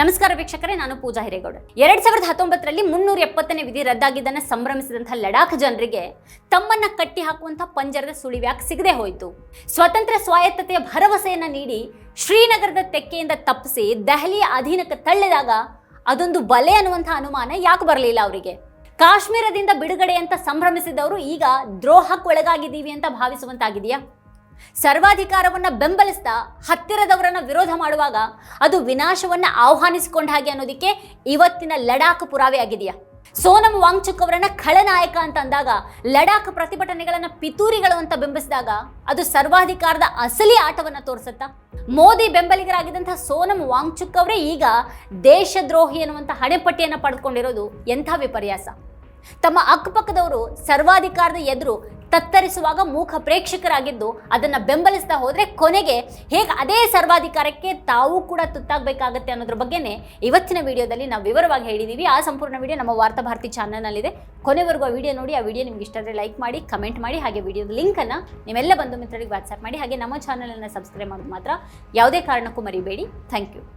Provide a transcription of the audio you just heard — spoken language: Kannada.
ನಮಸ್ಕಾರ ವೀಕ್ಷಕರೇ, ನಾನು ಪೂಜಾ ಹಿರೇಗೌಡ. ಎರಡ್ ಸಾವಿರದ ಹತ್ತೊಂಬತ್ತರಲ್ಲಿ ಮುನ್ನೂರ ಎಪ್ಪತ್ತನೇ ವಿಧಿ ರದ್ದಾಗಿದ್ದನ್ನ ಸಂಭ್ರಮಿಸಿದಂತಹ ಲಡಾಖ್ ಜನರಿಗೆ ತಮ್ಮನ್ನ ಕಟ್ಟಿ ಹಾಕುವಂತಹ ಪಂಜರದ ಸುಳಿವ್ಯಾಕ್ ಸಿಗದೆ ಹೋಯಿತು. ಸ್ವತಂತ್ರ ಸ್ವಾಯತ್ತತೆಯ ಭರವಸೆಯನ್ನ ನೀಡಿ ಶ್ರೀನಗರದ ತೆಕ್ಕೆಯಿಂದ ತಪ್ಪಿಸಿ ದೆಹಲಿಯ ಅಧೀನಕ್ಕೆ ತಳ್ಳಿದಾಗ ಅದೊಂದು ಬಲೆ ಅನ್ನುವಂತಹ ಅನುಮಾನ ಯಾಕೆ ಬರಲಿಲ್ಲ ಅವರಿಗೆ? ಕಾಶ್ಮೀರದಿಂದ ಬಿಡುಗಡೆ ಅಂತ ಸಂಭ್ರಮಿಸಿದವರು ಈಗ ದ್ರೋಹಕ್ಕೊಳಗಾಗಿದ್ದೀವಿ ಅಂತ ಭಾವಿಸುವಂತಾಗಿದೆಯಾ? ಸರ್ವಾಧಿಕಾರವನ್ನ ಬೆಂಬಲಿಸ್ತಾ ಹತ್ತಿರದವರನ್ನ ವಿರೋಧ ಮಾಡುವಾಗ ಅದು ವಿನಾಶವನ್ನ ಆಹ್ವಾನಿಸಿಕೊಂಡ ಹಾಗೆ ಅನ್ನೋದಕ್ಕೆ ಇವತ್ತಿನ ಲಡಾಖ್ ಪುರಾವೆ ಆಗಿದೆಯಾ? ಸೋನಂ ವಾಂಗ್ಚುಕ್ ಅವರನ್ನ ಖಳನಾಯಕ ಅಂತ ಅಂದಾಗ ಲಡಾಖ್ ಪ್ರತಿಭಟನೆಗಳನ್ನ ಪಿತೂರಿಗಳು ಅಂತ ಬಿಂಬಿಸಿದಾಗ ಅದು ಸರ್ವಾಧಿಕಾರದ ಅಸಲಿ ಆಟವನ್ನ ತೋರಿಸುತ್ತಾ? ಮೋದಿ ಬೆಂಬಲಿಗರಾಗಿದ್ದಂತಹ ಸೋನಂ ವಾಂಗ್ಚುಕ್ ಅವರೇ ಈಗ ದೇಶದ್ರೋಹಿ ಅನ್ನುವಂಥ ಹಣೆಪಟ್ಟಿಯನ್ನು ಪಡೆದುಕೊಂಡಿರೋದು ಎಂಥ ವಿಪರ್ಯಾಸ? ತಮ್ಮ ಅಕ್ಕಪಕ್ಕದವರು ಸರ್ವಾಧಿಕಾರದ ಎದುರು ತತ್ತರಿಸುವಾಗ ಮೂಕ ಪ್ರೇಕ್ಷಕರಾಗಿದ್ದು ಅದನ್ನು ಬೆಂಬಲಿಸ್ತಾ ಹೋದರೆ ಕೊನೆಗೆ ಹೇಗೆ ಅದೇ ಸರ್ವಾಧಿಕಾರಕ್ಕೆ ತಾವು ಕೂಡ ತುತ್ತಾಗಬೇಕಾಗತ್ತೆ ಅನ್ನೋದ್ರ ಬಗ್ಗೆನೇ ಇವತ್ತಿನ ವಿಡಿಯೋದಲ್ಲಿ ನಾವು ವಿವರವಾಗಿ ಹೇಳಿದ್ದೀವಿ ಆ ಸಂಪೂರ್ಣ ವಿಡಿಯೋ ನಮ್ಮ ವಾರ್ತಾ ಭಾರತಿ ಚಾನಲ್ನಲ್ಲಿದೆ. ಕೊನೆವರೆಗೂ ಆ ವಿಡಿಯೋ ನೋಡಿ, ಆ ವಿಡಿಯೋ ನಿಮ್ಗೆ ಇಷ್ಟ ಆದರೆ ಲೈಕ್ ಮಾಡಿ, ಕಮೆಂಟ್ ಮಾಡಿ, ಹಾಗೆ ವಿಡಿಯೋದ ಲಿಂಕನ್ನು ನೀವೆಲ್ಲ ಬಂಧು ಮಿತ್ರರಿಗೆ ವಾಟ್ಸಪ್ ಮಾಡಿ, ಹಾಗೆ ನಮ್ಮ ಚಾನಲನ್ನು ಸಬ್ಸ್ಕ್ರೈಬ್ ಮಾಡೋದು ಮಾತ್ರ ಯಾವುದೇ ಕಾರಣಕ್ಕೂ ಮರಿಬೇಡಿ. Thank you.